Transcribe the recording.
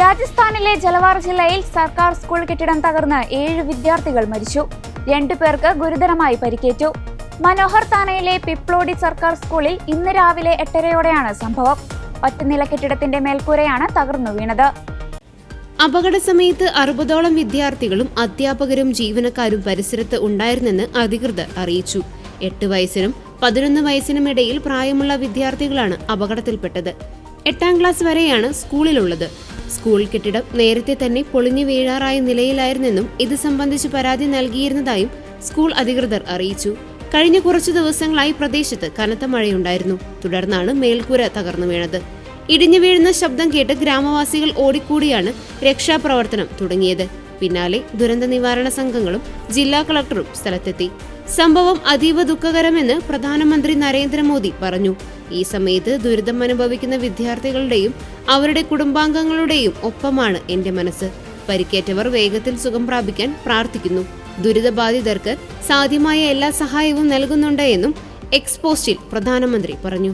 രാജസ്ഥാനിലെ ജലവാർ ജില്ലയിൽ സർക്കാർ സ്കൂൾ കെട്ടിടം തകർന്ന് ഏഴ് വിദ്യാർത്ഥികൾ മരിച്ചു. രണ്ടു പേർക്ക് ഗുരുതരമായി പരിക്കേറ്റു. മനോഹർ താനയിലെ പിപ്ലോഡി സർക്കാർ സ്കൂളിൽ ഇന്ന് രാവിലെ എട്ടരയോടെയാണ് സംഭവം. ഒറ്റനില കെട്ടിടത്തിന്റെ മേൽക്കൂരയാണ് തകർന്നു വീണത്. അപകട സമയത്ത് അറുപതോളം വിദ്യാർത്ഥികളും അധ്യാപകരും ജീവനക്കാരും പരിസരത്ത് ഉണ്ടായിരുന്നെന്ന് അധികൃതർ അറിയിച്ചു. എട്ട് വയസ്സിനും പതിനൊന്ന് വയസ്സിനും ഇടയിൽ പ്രായമുള്ള വിദ്യാർത്ഥികളാണ് അപകടത്തിൽപ്പെട്ടത്. എട്ടാം ക്ലാസ് വരെയാണ് സ്കൂളിലുള്ളത്. സ്കൂൾ കെട്ടിടം നേരത്തെ തന്നെ പൊളിഞ്ഞു വീഴാറായ നിലയിലായിരുന്നെന്നും ഇത് സംബന്ധിച്ച് പരാതി നൽകിയിരുന്നതായും സ്കൂൾ അധികൃതർ അറിയിച്ചു. കഴിഞ്ഞ കുറച്ചു ദിവസങ്ങളായി പ്രദേശത്ത് കനത്ത മഴയുണ്ടായിരുന്നു. തുടർന്നാണ് മേൽക്കൂര തകർന്നു വീണത്. ഇടിഞ്ഞു വീഴുന്ന ശബ്ദം കേട്ട് ഗ്രാമവാസികൾ ഓടിക്കൂടിയാണ് രക്ഷാപ്രവർത്തനം തുടങ്ങിയത്. പിന്നാലെ ദുരന്ത നിവാരണ സംഘങ്ങളും ജില്ലാ കളക്ടറും സ്ഥലത്തെത്തി. സംഭവം അതീവ ദുഃഖകരമെന്ന് പ്രധാനമന്ത്രി നരേന്ദ്രമോദി പറഞ്ഞു. ഈ സമയത്ത് ദുരിതം അനുഭവിക്കുന്ന വിദ്യാർത്ഥികളുടെയും അവരുടെ കുടുംബാംഗങ്ങളുടെയും ഒപ്പമാണ് എന്റെ മനസ്സ്. പരിക്കേറ്റവർ വേഗത്തിൽ സുഖം പ്രാപിക്കാൻ പ്രാർത്ഥിക്കുന്നു. ദുരിതബാധിതർക്ക് സാധ്യമായ എല്ലാ സഹായവും നൽകുന്നുണ്ട് എന്നും എക്സ്പോസ്റ്റിൽ പ്രധാനമന്ത്രി പറഞ്ഞു.